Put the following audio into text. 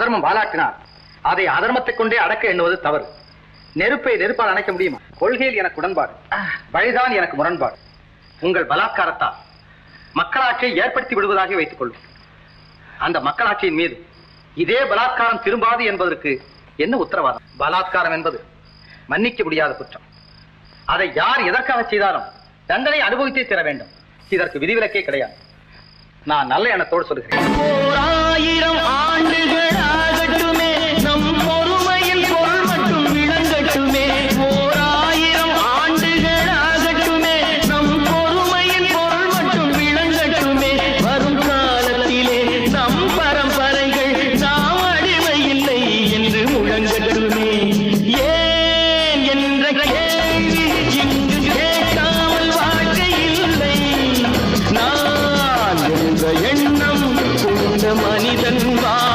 அதர்மம் வாலாட்டினார் அதை அதர்மத்தை கொண்டே அடக்க எண்ணுவது தவறு. நெருப்பை நெருப்பால் அணைக்க முடியுமா? கொள்கையில் எனக்கு உடன்பாடு. வழிதான் எனக்கு முரண்பாடு. உங்கள் பலாத்காரத்தால் மக்களாட்சியை ஏற்படுத்தி விடுவதாக வைத்துக் கொள்ளும். அந்த மக்களாட்சியின் மீது இதே பலாத்காரம் திரும்பாது என்பதற்கு என்ன உத்தரவாதம்? பலாத்காரம் என்பது மன்னிக்க முடியாத குற்றம். அதை யார் எதற்காக செய்தாலும் தண்டனை அனுபவித்தே தர வேண்டும். இதற்கு விதிவிலக்கே கிடையாது. நான் நல்ல எண்ணத்தோடு சொல்கிறேன் மனிதன் வா.